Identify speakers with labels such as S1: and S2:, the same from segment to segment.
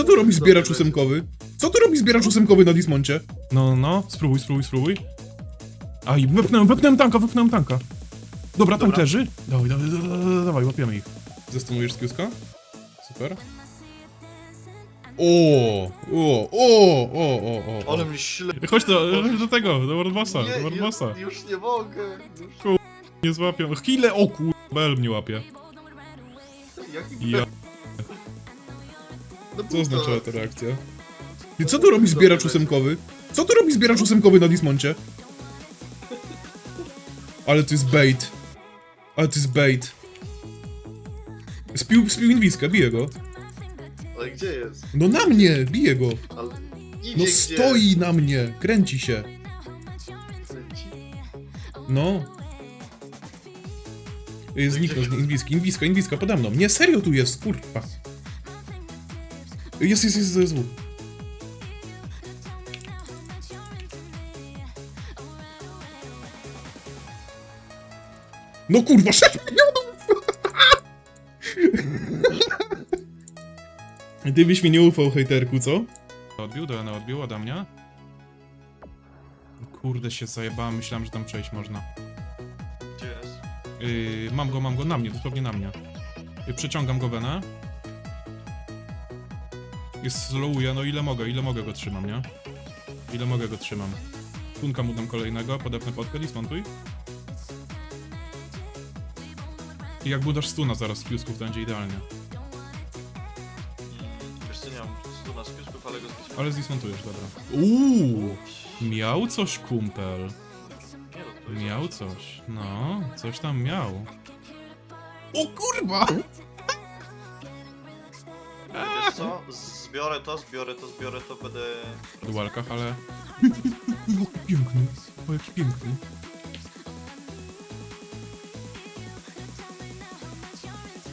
S1: co tu robi zbieracz ósemkowy? Co tu robi zbieracz ósemkowy na Dismoncie? No, no, spróbuj, spróbuj, spróbuj. Aj, wypnąłem, wypnąłem tanka, wypnąłem tanka. Dobra, tank
S2: Dobra.
S1: leży. Dawaj, dawaj, dawaj, dawaj, łapiemy ich. Zastępujesz skiuska? Super. O, o, o, o, o, o.
S2: Ale mnie śle...
S1: Chodź do, chodź do tego, do Wardbossa, do
S2: Nie,
S1: Wardbossa.
S2: już, już nie mogę. Już...
S1: Nie złapią. Chwilę, o kur... Bel mnie łapie.
S2: Jaki
S1: Ja...
S2: No
S1: Co oznaczała ta reakcja? I co tu robi zbieracz ósemkowy? Co tu robi zbieracz ósemkowy na Dismoncie? Ale to jest bait. Ale to jest bait. Spił, spił inwiskę, bije go.
S2: Ale gdzie jest?
S1: No na mnie, bije go.
S2: Ale... Idzie
S1: No
S2: gdzie?
S1: stoi na mnie, kręci się.
S2: Kręci?
S1: No. Y, Zniknął z inwiski, inwiska, inwiska pode mną. Nie, serio tu jest, kurwa. Jest, jest, jest, jest. No kurwa, 6 milionów! Ty byś mi nie ufał, hejterku, co? Odbił, Dana odbił ode mnie. Kurde się zajebałem, myślałem, że tam przejść można.
S2: Gdzie jest?
S1: Yy, mam go, mam go na mnie, dosłownie na mnie. Yy, przeciągam go wenę. Jest slowuję, no ile mogę, ile mogę go trzymam, nie? Ile mogę go trzymam. Tunka mu dam kolejnego, podepnę podkę, dismontuj. I jak budasz stuna zaraz z piusków, to będzie idealnie.
S2: Wiesz co, nie mam stu na spiusków, ale go zbić.
S1: Ale zdismontujesz, dobra. Uuu, miał coś kumpel.
S2: Nie no, to jest-
S1: Miał coś, no, coś tam miał. O kurwa!
S2: Wiesz co? Zbiorę to, zbiorę to, zbiorę to, będę...
S1: w walkach, ale... Jaki piękny, o jaki piękny.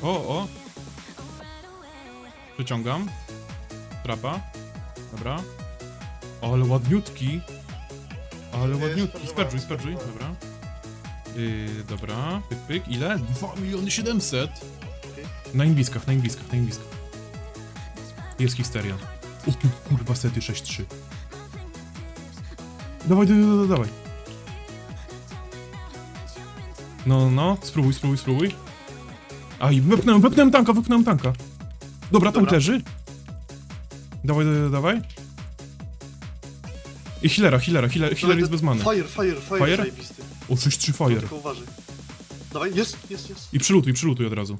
S1: O, o! Przeciągam. Trapa. Dobra. Ale ładniutki. Ale ładniutki. Sperdżuj, sperdżuj, dobra. Yy, dobra. Pyk, pyk. Ile? 2 miliony 700. Na inwiskach, na inwiskach, na inwiskach. Jest histeria. O tu kurwa sety 6-3. Dawaj, dawaj, dawaj, dawaj. No, no, spróbuj, spróbuj, spróbuj. Aj, wypnąłem, wypnąłem tanka, wypnąłem tanka. Dobra, tank
S2: Dobra.
S1: leży. Dawaj, dawaj, dawaj. I healera, healera, healer, healer jest bez many.
S2: Fire, fire, fire,
S1: Fire?
S2: zajebisty.
S1: O, 6-3 fire.
S2: Tylko uważaj. Dawaj, jest, jest, jest.
S1: I przylutuj, przylutuj od razu.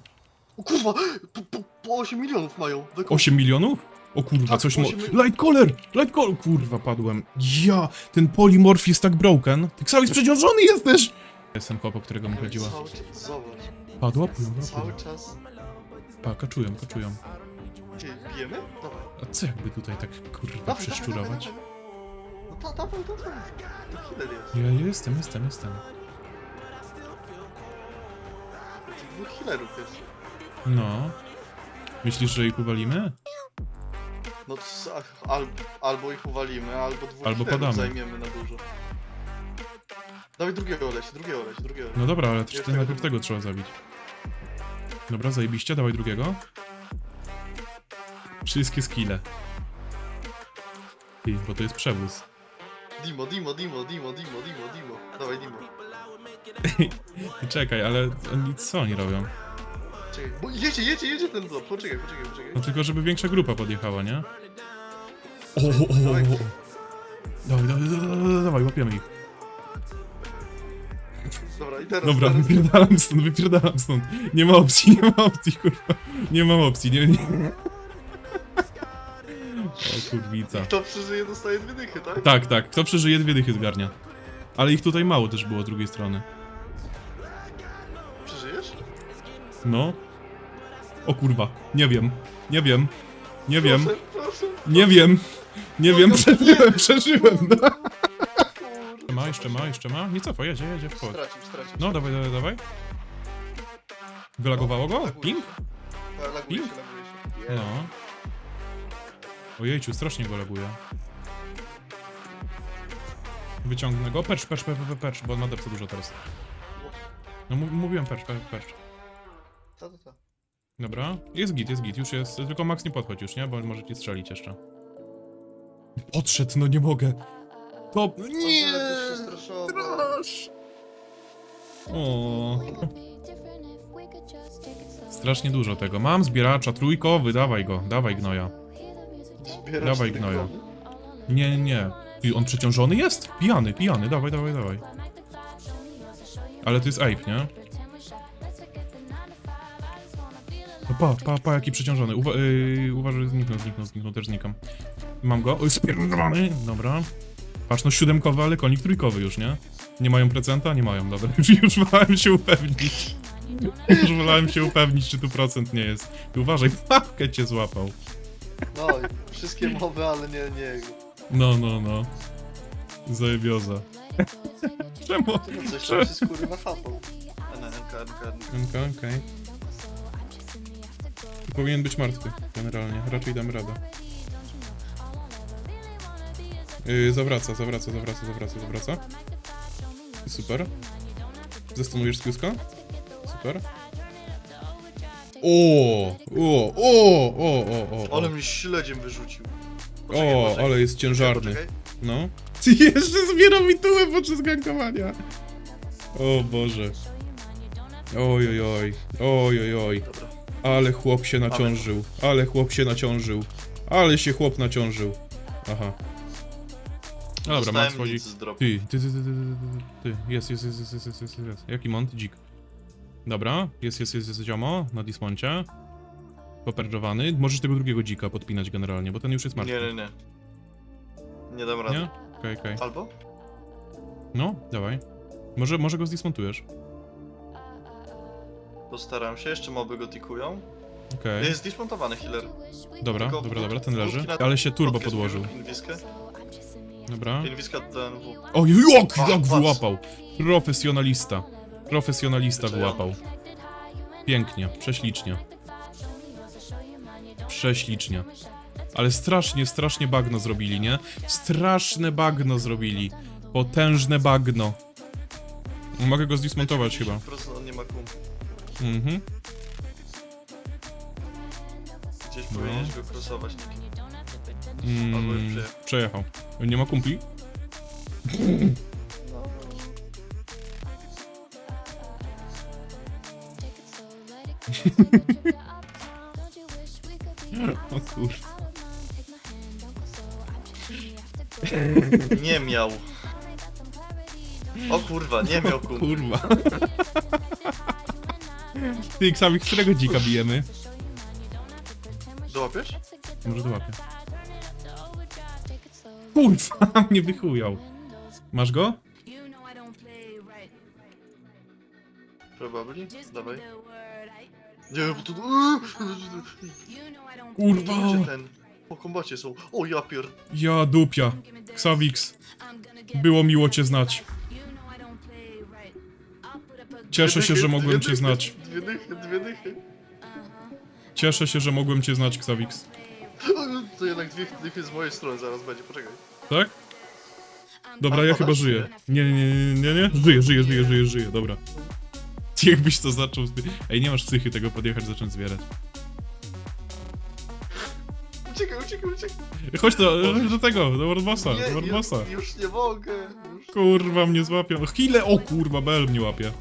S2: O kurwa, po, po, po 8 milionów mają. Wykup.
S1: 8 milionów? O kurwa,
S2: Tak,
S1: coś mo... Light color! Light color! Kurwa, padłem. Ja, ten polymorf jest tak broken. Ty cały przeciążony jesteś! Jestem chłopak, którego mi chodziła.
S2: Zobacz.
S1: Padła, pływa,
S2: Cały czas.
S1: Pa, kaczują, kaczują.
S2: Gdzie, bijemy? Dawaj.
S1: A co jakby tutaj tak, kurwa,
S2: Dawaj, dawaj,
S1: przeszczurować?
S2: dawaj, dawaj. No ta, dawaj, dawaj. To healer jest.
S1: Ja jestem, jestem, jestem.
S2: Dwóch healerów jest.
S1: No. Myślisz, że ich uwalimy?
S2: No to, s- al, albo ich uwalimy, albo dwóch
S1: Albo
S2: zajmiemy na dużo. Dawaj drugiego leś, drugiego leś, drugiego.
S1: No dobra, ale
S2: tego
S1: najpierw tego trzeba zabić. Dobra, zajebiście, dawaj drugiego. Wszystkie skille. Ty, bo to jest przewóz.
S2: Dimo, Dimo, Dimo, Dimo, Dimo, Dimo, Dimo. Dawaj Dimo.
S1: Czekaj, ale oni co oni robią?
S2: Czekaj, bo jedzie, jedzie, jedzie ten blok. Poczekaj, poczekaj, poczekaj.
S1: No tylko, żeby większa grupa podjechała, nie? O, o, o, o, o. Dawaj, dawaj, dawaj, dawaj, łapiemy ich.
S2: Dobra, i teraz.
S1: Dobra,
S2: teraz.
S1: wypierdalam stąd, wypierdalam stąd. Nie ma opcji, nie ma opcji, kurwa. Nie ma opcji, nie, nie. O kurwica.
S2: Kto przeżyje, dostaje dwie dychy, tak?
S1: Tak, tak, kto przeżyje, dwie dychy zgarnia. Ale ich tutaj mało też było z drugiej strony.
S2: Przeżyjesz?
S1: No. O kurwa, nie wiem, nie wiem, nie wiem,
S2: Proszę, proszę.
S1: nie wiem, nie wiem, przeżyłem, przeżyłem, no.
S2: Kurde.
S1: Ma, jeszcze ma, jeszcze ma. Nie cofa, jedzie, jedzie w kod.
S2: Stracił, stracił.
S1: No, dawaj, dawaj, dawaj. Wylagowało go? Ping?
S2: Tak, Laguje się, laguje się.
S1: No. Ojejciu, strasznie go laguje. Wyciągnę go. Percz, percz, percz, percz, percz, bo on ma depce dużo teraz. No mów- mówiłem percz, percz, percz.
S2: Ta, ta, ta.
S1: Dobra, jest git, jest git, już jest, tylko Max nie podchodź już, nie? Bo może ci strzelić jeszcze. Podszedł, no nie mogę. To... Nie!
S2: Się straszował.
S1: Strasz! O. Strasznie dużo tego. Mam zbieracza trójkowy, dawaj go, dawaj gnoja.
S2: Zbierasz
S1: Dawaj
S2: te
S1: gnoja.
S2: gnoje.
S1: Nie, nie. I on przeciążony jest? Pijany, pijany, dawaj, dawaj, dawaj. Ale to jest ape, nie? Pa, pa, pa, jaki przeciążony. Uwa yy, uważaj, zniknął, zniknął, zniknął, też znikam. Mam go. Oj, spierdolony. Dobra. Patrz, no siódemkowy, ale konik trójkowy już, nie? Nie mają procenta? Nie mają, dobra. Już, już wolałem się upewnić. Już wolałem się upewnić, czy tu procent nie jest. I uważaj, papkę cię złapał.
S2: No, wszystkie mowy, ale nie, nie jego.
S1: No, no, no. Zajebioza. Czemu?
S2: No coś tam się skóry nachapał. NK, NK, NK.
S1: Okej. Powinien być martwy, generalnie. Raczej damy radę. Yy, zawraca, zawraca, zawraca, zawraca, zawraca. Super. Zastanujesz skłuska? Super. O, o, o, o, o, o,
S2: Ale mnie śledziem wyrzucił. Poczekaj,
S1: o,
S2: poczekaj.
S1: ale jest ciężarny.
S2: Poczekaj.
S1: No. Ty jeszcze zbierał mi tułę podczas gankowania. O Boże. Oj, oj, Ale chłop się naciążył. Ale chłop się naciążył. Ale się chłop naciążył. Aha. Dobra,
S2: Dostałem
S1: Max wchodzi.
S2: nic z dropu.
S1: Ty, ty, ty, ty, ty, ty, ty. Jest, jest, jest, jest, jest, jest, jest, jest. Jaki mont? Dzik. Dobra, jest, jest, jest, jest ziomo na dismoncie. Poperżowany. Możesz tego drugiego dzika podpinać generalnie, bo ten już jest martwy.
S2: Nie, nie, nie. Nie dam rady.
S1: Nie? Okej, okej.
S2: Albo?
S1: No, dawaj. Może, może go zdismontujesz.
S2: Postaram się, jeszcze moby go tikują.
S1: Okej.
S2: Jest dismontowany healer.
S1: Dobra,
S2: Tylko
S1: dobra, dobra, ten leży.
S2: wódki na-
S1: Ale się turbo podłożył. Dobra.
S2: Inwiska DNW.
S1: O, jak, jak
S2: patrz.
S1: wyłapał. Profesjonalista. Profesjonalista
S2: Znaczy
S1: wyłapał. Pięknie, prześlicznie. Prześlicznie. Ale strasznie, strasznie bagno zrobili, nie? Straszne bagno zrobili. Potężne bagno. Mogę go zdismontować chyba.
S2: Po
S1: Mhm.
S2: Gdzieś
S1: No.
S2: powinieneś go crossować nikim. Albo już
S1: Mm,
S2: przyjechał.
S1: przejechał. Nie ma kumpli? O kurwa.
S2: Nie miał. O kurwa, nie miał kumpli.
S1: Kurwa. Ty, Ksawik, którego dzika bijemy?
S2: Dołapiesz?
S1: Może dołapię. Kurwa, mnie wychujał. Masz go?
S2: Probably? Dawaj. Nie, bo tu...
S1: Kurwa.
S2: Gdzie ten? Po kombacie są. O ja pier...
S1: Ja dupia. Ksawix. Było miło cię znać. Cieszę się, że mogłem cię znać.
S2: Dwie dychy, dwie dychy.
S1: Cieszę się, że mogłem cię znać, Ksawix.
S2: To jednak dwie dychy z mojej strony zaraz będzie, poczekaj.
S1: Tak? Dobra, ja chyba żyję. Nie, nie, nie, nie, nie. Żyję, żyję, żyję, żyję, żyję, dobra. Jakbyś to zaczął... Ej, nie masz psychy tego podjechać, zacząć zbierać.
S2: Uciekaj, uciekaj, uciekaj.
S1: Chodź do, do tego, do Wordbossa,
S2: Nie,
S1: do Wordbossa.
S2: już, już nie mogę.
S1: Kurwa, mnie złapią. Chwilę, o kurwa, Bel mnie łapie.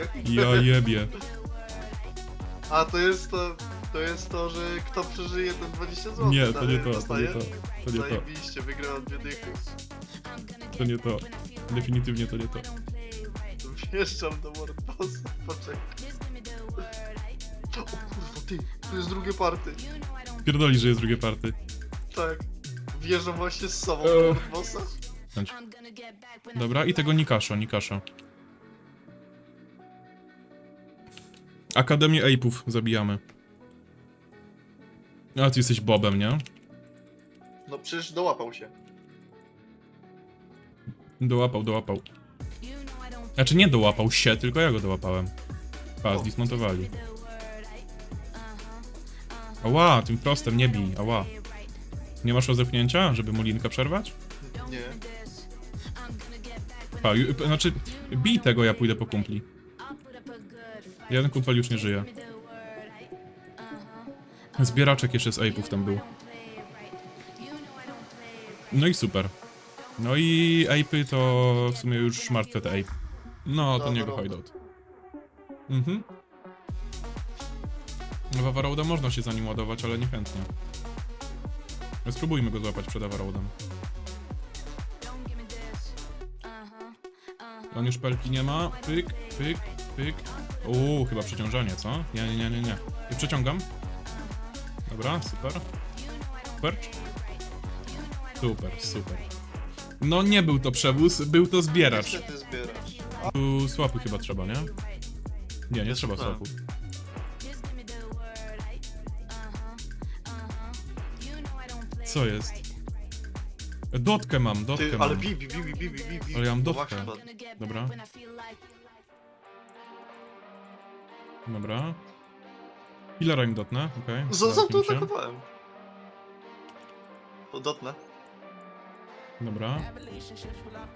S2: Jaki
S1: Ja jebie.
S2: A to jest to... To jest to, że kto przeżyje ten 20 zł.
S1: Nie, to nie to, to nie to. To nie to,
S2: Zajebiście, wygrał dwie dychy.
S1: to nie to. Definitywnie to nie to.
S2: Wjeżdżam do Wordbossa, poczekaj. O kurwa, ty, tu jest drugie party.
S1: Pierdoli, że jest drugie party.
S2: Tak. Wjeżdżam właśnie z sobą
S1: Eee.
S2: do.
S1: Chodź. Dobra, i tego Nikasza, Nikasza. Akademię Ape'ów zabijamy. A, ty jesteś Bobem, nie?
S2: No przecież dołapał się.
S1: Dołapał, dołapał. Znaczy nie dołapał się, tylko ja go dołapałem. Pa,
S2: O.
S1: Ała, tym prostem nie bij, ała. Nie masz rozepchnięcia, żeby mu linkę przerwać?
S2: Nie.
S1: Pa, ju, znaczy, bij tego, ja pójdę po kumpli. Jeden kumpel już nie żyje. Zbieraczek jeszcze z ape'ów tam był. No i super. No i ape'y to w sumie już martwe te ape. No, to
S2: Dobra,
S1: niego
S2: dobra.
S1: hideout. Mhm. No, Wawarouda można się za nim ładować, ale niechętnie. Spróbujmy go złapać przed Avaroudem. On już pelki nie ma. Pyk, pyk, pyk. Uuu, chyba przeciążanie, co? Nie, nie, nie, nie, nie. I przeciągam. Dobra, super. Super. Super, super. No nie był to przewóz, był to zbieracz.
S2: Zbierasz.
S1: Tu słapy chyba trzeba, nie? Nie, nie trzeba
S2: słuchałem.
S1: słapów. Co jest? Dotkę mam, dotkę
S2: Ty,
S1: mam.
S2: ale bibi, bibi, bibi, bibi.
S1: Ale ja mam
S2: To
S1: dotkę. Dobra. Dobra. Healera im dotnę, okej.
S2: Za, za
S1: Zamknij
S2: to
S1: się.
S2: atakowałem. Podotnę.
S1: Dobra.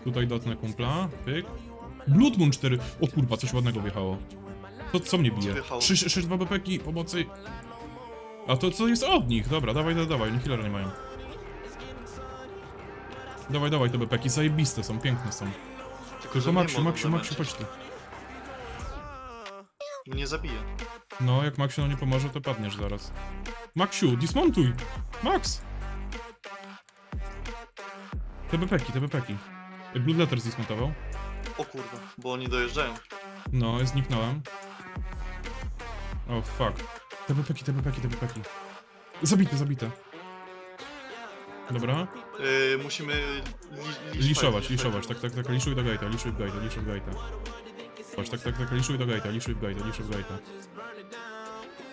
S1: Tutaj dotnę kumpla. Pyk. Blood Moon 4. O kurwa, coś ładnego wjechało. To co mnie bije?
S2: wjechało?
S1: 6, 6 2 BPki, pomocy. A to co jest od nich? Dobra, dawaj, dawaj, dawaj. Oni healera nie mają. Dawaj, dawaj te BPki, zajebiste są, piękne są. Tylko
S2: że
S1: Maksiu,
S2: mogą
S1: Maksiu, Maksiu,
S2: zamęczyć.
S1: chodź tu.
S2: Mnie zabije.
S1: No, jak Maksiu nam nie pomoże, to padniesz zaraz. Maksiu, dismontuj! Max! Te BPki, te BPki. Blue Letter zdismontował.
S2: O kurwa, bo oni dojeżdżają.
S1: No, zniknąłem. O, oh, fuck. Te BPki, te BPki, te BPki. Zabite, zabite. Dobra.
S2: Yy, musimy li, lisz-
S1: Liszować,
S2: lisz-
S1: liszować. Tak, tak, tak. Liszuj do gate'a, liszuj w gate'a, liszuj w gate'a. Patrz, tak, tak, tak. Liszuj do gate'a, liszuj w gate'a, liszuj w gate'a.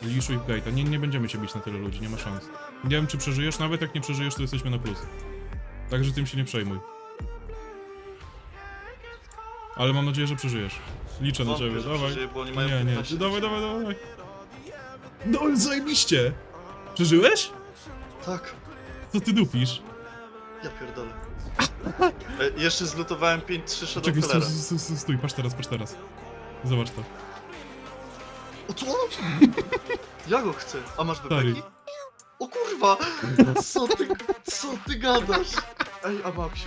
S1: Liszuj w gate'a. Nie, nie będziemy się bić na tyle ludzi, nie ma szans. Nie wiem, czy przeżyjesz. Nawet jak nie przeżyjesz, to jesteśmy na plus. Także tym się nie przejmuj. Ale mam nadzieję, że przeżyjesz. Liczę na
S2: Wątpię,
S1: ciebie,
S2: że
S1: dawaj.
S2: przeżyję, bo oni mają
S1: Nie, nie,
S2: 15
S1: dawaj, dawaj, dawaj. No, zajebiście! Przeżyłeś?
S2: Tak,
S1: Co ty dupisz?
S2: ja pierdolę. E, jeszcze zlutowałem 5-3
S1: Czekaj, stój,
S2: Shadowfellera.
S1: stój, stój, stój, patrz teraz, patrz teraz. Zobacz to.
S2: O co? Ja go chcę. A masz
S1: Stary.
S2: bebeki? O kurwa! Co ty, co ty gadasz? Ej, a Maksiu?